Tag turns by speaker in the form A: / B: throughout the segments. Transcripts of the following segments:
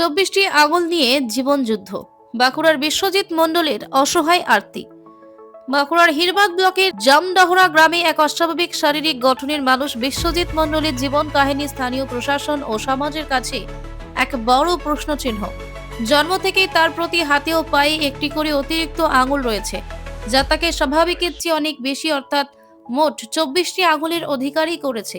A: চব্বিশটি আঙুল নিয়ে জীবনযুদ্ধ বাঁকুড়ার বিশ্বজিৎ মণ্ডলের অসহায় আরতি। বাঁকুড়ার হিরবাদ ব্লকের জামডহরা গ্রামে এক অস্বাভাবিক শারীরিক গঠনের মানুষ বিশ্বজিৎ মণ্ডলের জীবন কাহিনী স্থানীয় প্রশাসন ও সমাজের কাছে এক বড় প্রশ্নচিহ্ন। জন্ম থেকেই তার প্রতি হাতে ও পায়ে একটি করে অতিরিক্ত আঙুল রয়েছে, যা তাকে স্বাভাবিকের চেয়ে অনেক বেশি, অর্থাৎ মোট চব্বিশটি আঙুলের অধিকারী করেছে।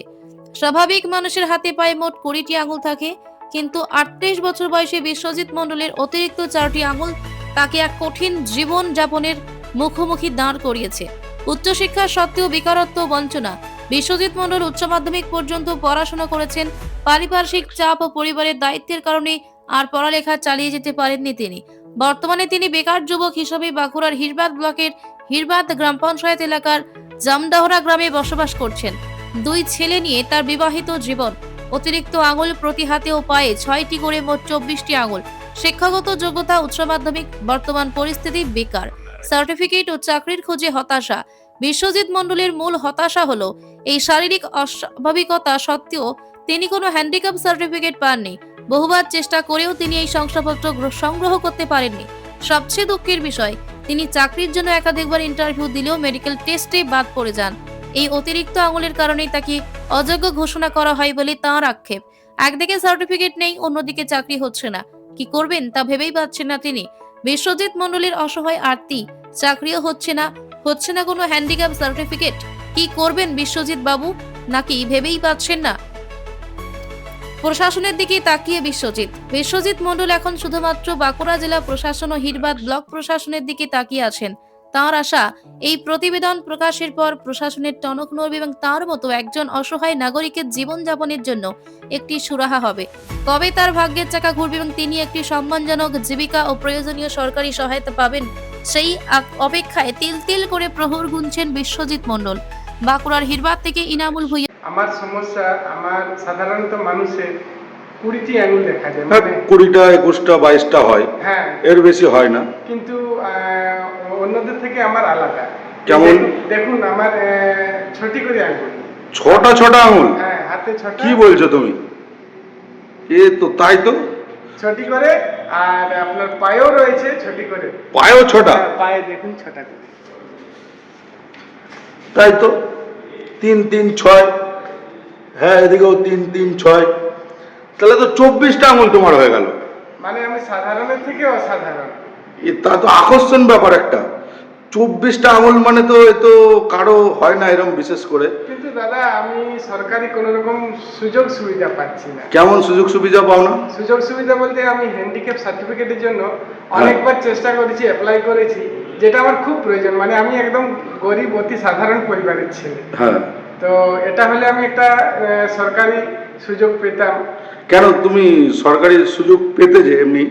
A: স্বাভাবিক মানুষের হাতে পায়ে মোট কুড়িটি আঙুল থাকে কিন্তু আটত্রিশ বছর বয়সে বিশ্বজিৎ মণ্ডলের অতিরিক্ত চারটি আঙুল তাকে এক কঠিন জীবন যাপনের মুখোমুখি দাঁড় করিয়েছে। উচ্চশিক্ষা সত্ত্বেও বেকারত্ব বঞ্চনা। বিশ্বজিৎ মণ্ডল উচ্চ মাধ্যমিক পর্যন্ত পড়াশোনা করেছেন। পারিপার্শ্বিক চাপ ও পরিবারের দায়িত্বের কারণে আর পড়ালেখা চালিয়ে যেতে পারেননি তিনি। বর্তমানে তিনি বেকার যুবক হিসেবে বাঁকুড়ার হিরবাদ ব্লকের হিরবাদ গ্রাম পঞ্চায়েত এলাকার জামডাহরা গ্রামে বসবাস করছেন। দুই ছেলে নিয়ে তার বিবাহিত জীবন অতিরিক্ত আঙুল প্রতি হাতে ও পায়ে ছয়টি করে মোট চব্বিশটি আঙুল। শিক্ষাগত যোগ্যতা, উচ্চ মাধ্যমিক, বর্তমান পরিস্থিতি বেকার। সার্টিফিকেট ও চাকরির খোঁজে হতাশা। বিশ্বজিৎ মণ্ডলের মূল হতাশা হলো, এই শারীরিক অস্বাভাবিকতা সত্ত্বেও তিনি কোনো হ্যান্ডিক্যাপ সার্টিফিকেট পাননি। বহুবার চেষ্টা করেও তিনি এই শংসাপত্র সংগ্রহ করতে পারেননি। সবচেয়ে দুঃখের বিষয়, তিনি চাকরির জন্য একাধিকবার ইন্টারভিউ দিলেও মেডিকেল টেস্টে বাদ পড়ে যান। এই অতিরিক্ত আঙুলের কারণেই তাকে অযোগ্য ঘোষণা করা হয় বলে তাঁর আক্ষেপ। একদিকে সার্টিফিকেট নেই, অন্যদিকে চাকরি হচ্ছে না। কি করবেন তা ভেবেই পাচ্ছেন না তিনি। বিশ্বজিৎ মণ্ডলের অসহায় আরতি, চাকরিও হচ্ছে না হচ্ছে না কোনো হ্যান্ডিক্যাপ সার্টিফিকেট। কি করবেন বিশ্বজিৎ বাবু? নাকি ভেবেই পাচ্ছেন না? প্রশাসনের দিকে তাকিয়ে বিশ্বজিৎ। বিশ্বজিৎ মণ্ডল এখন শুধুমাত্র বাঁকুড়া জেলা প্রশাসন ও হিরবাদ ব্লক প্রশাসনের দিকে তাকিয়ে আছেন। তাঁর আশা এই প্রতিবেদন প্রকাশের পর প্রশাসনের টনক নড়বে এবং তার মতো একজন অসহায় নাগরিকের জীবনযাপনের জন্য একটি সুরাহা হবে। কবে তার ভাগ্যের চাকা ঘুরবে এবং তিনি একটি সম্মানজনক জীবিকা ও প্রয়োজনীয় সরকারি সহায়তা পাবেন সেই অপেক্ষায় তিল তিল করে প্রহর গুনছেন বিশ্বজিৎ মণ্ডল। বাঁকুড়ার হিরবাদ থেকে ইনামুল ভুইয়া।
B: আমার সমস্যা আমার সাধারণত মানুষের কুড়িটি আঙুল দেখা যায়
C: হ্যাঁ,
B: মানে
C: কুড়িটা একুশটা বাইশটা হয়।
B: হ্যাঁ।
C: এর বেশি হয় না।
B: কিন্তু অন্যদের থেকে আমার আলাদা।
C: কেমন?
B: দেখুন- আমার ছটি করে আঙুল।
C: ছটা ছটা আঙুল?
B: হ্যাঁ হাতে ছটা।
C: কি বলছো তুমি? এ তো তাই তো।
B: ছটি করে আর আপনার পায়েও রয়েছে ছটি করে।
C: পায়েও ছটা?
B: হ্যাঁ, পায়ে দেখুন ছটা করে।
C: তাই তো। তিন তিন ছয়। হ্যাঁ এদিকেও তিন তিন ছয়। তাহলে তো চব্বিশটা আঙুল তোমার হয়ে গেল।
B: মানে আমি সাধারণের থেকে অসাধারণ।
C: তা তো আকর্ষণ ব্যাপার একটা। চব্বিশটা আঙুল মানে তো এ তো কারও হয় না এরকম বিশেষ করে।
B: কিন্তু দাদা আমি সরকারি কোনো রকম সুযোগ সুবিধা পাচ্ছি না।
C: কেমন সুযোগ সুবিধা পাও না?
B: সুযোগ সুবিধা বলতে আমি হ্যান্ডিক্যাপ সার্টিফিকেটের জন্য অনেকবার চেষ্টা করেছি অ্যাপ্লাই করেছি যেটা আমার খুব প্রয়োজন। মানে আমি একদম গরিব অতি সাধারণ পরিবারের ছেলে।
C: হ্যাঁ।
B: তো এটা হলে আমি একটা সরকারি সুযোগ পেতাম।
C: কেন? তুমি সরকারি সুযোগ পেতে যে এমনি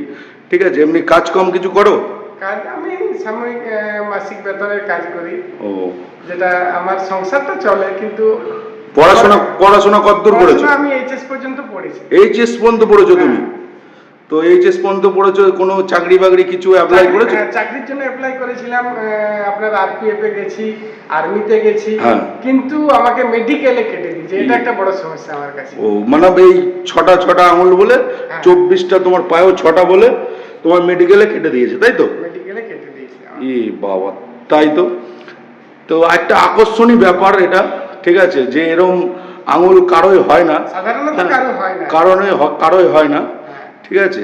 C: ঠিক আছে? এমনি কাজ কম কিছু করো?
B: কাজ আমি সাময়িক মাসিক বেতনের কাজ করি।
C: ও।
B: যেটা আমার সংসারটা চলে কিন্তু
C: পড়াশোনা পড়াশোনা কতদূর
B: পড়াশোনা আমি এইচএস পর্যন্ত পড়েছি।
C: এইচএস পর্যন্ত পড়েছো তুমি? তো এইচএস পর্যন্ত পড়েছো কোনো চাকরি বাকরি কিছু অ্যাপ্লাই করেছ?
B: হ্যাঁ, চাকরির জন্য অ্যাপ্লাই করেছিলাম আপনার আরপিএফ এ গেছি আর্মিতে গেছি।
C: হ্যাঁ।
B: কিন্তু আমাকে মেডিকেলে কেটে দিয়েছে এটা একটা বড় সমস্যা আমার কাছে।
C: ও মানে এই ছটা ছটা আঙুল বলে
B: হ্যাঁ।
C: চব্বিশটা তোমার পায়েও ছটা বলে তোমার মেডিকেলে কেটে দিয়েছে তাই তো?
B: মেডিকেলে কেটে দিয়েছে
C: ই বাবা তাই তো? তো একটা আকর্ষণীয় ব্যাপার এটা ঠিক আছে? যে এরম আঙুল কারোই হয় না।
B: সাধারণত
C: হ্যাঁ, কারণে কারোই হয় না
B: হ্যাঁ।
C: ঠিক আছে?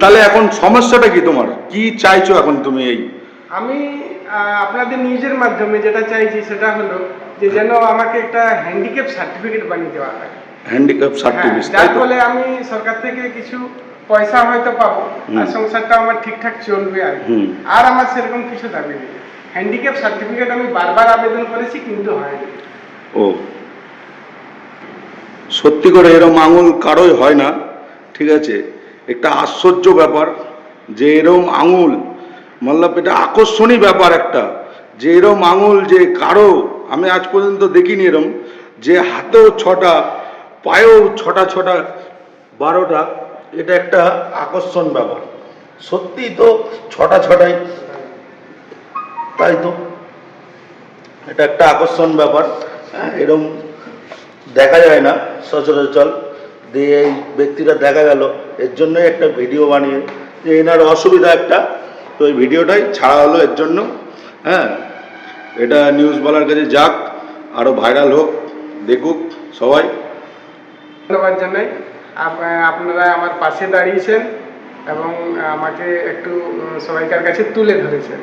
C: তাহলে এখন সমস্যাটা কি তোমার? কি চাইছো এখন তুমি এই?
B: আমি আপনাদের নিউজের মাধ্যমে যেটা চাইছি সেটা হলো যে যেন আমাকে একটা হ্যান্ডিক্যাপ সার্টিফিকেট বানিয়ে দেওয়া হয়।
C: হ্যান্ডিক্যাপ
B: হ্যাঁ,
C: সার্টিফিকেট
B: যার ফলে আমি সরকার থেকে কিছু পয়সা হয়তো পাবো আর। সংসারটা আমার ঠিকঠাক চলবে আর। আর আমার সেরকম কিছু দাবি নেই। হ্যান্ডিক্যাপ সার্টিফিকেট আমি বারবার আবেদন করেছি কিন্তু হয়নি।
C: ও। সত্যি করে এরম আঙুল কারোই হয় না ঠিক আছে? একটা আশ্চর্য ব্যাপার যে এরম আঙুল মতলব এটা আকর্ষণীয় ব্যাপার একটা। যে এরম আঙুল যে কারও আমি আজ পর্যন্ত দেখিনি এরম যে হাতেও ছটা পায়েও ছটা ছটা বারোটা এটা একটা আকর্ষণ ব্যাপার। সত্যি তো ছটা ছটাই। তাই তো? এটা একটা আকর্ষণ ব্যাপার। হ্যাঁ এরকম দেখা যায় না সচরাচর। দিয়ে এই ব্যক্তিটা দেখা গেল। এর জন্যই একটা ভিডিও বানিয়ে যে এনার অসুবিধা একটা। তো এই ভিডিওটাই ছাড়া হলো এর জন্য। হ্যাঁ এটা নিউজ বলার কাছে যাক আরও ভাইরাল হোক, দেখুক সবাই।
B: ধন্যবাদ জানাই। আপনারা আমার পাশে দাঁড়িয়েছেন এবং আমাকে একটু সবাইকার কাছে তুলে ধরেছেন।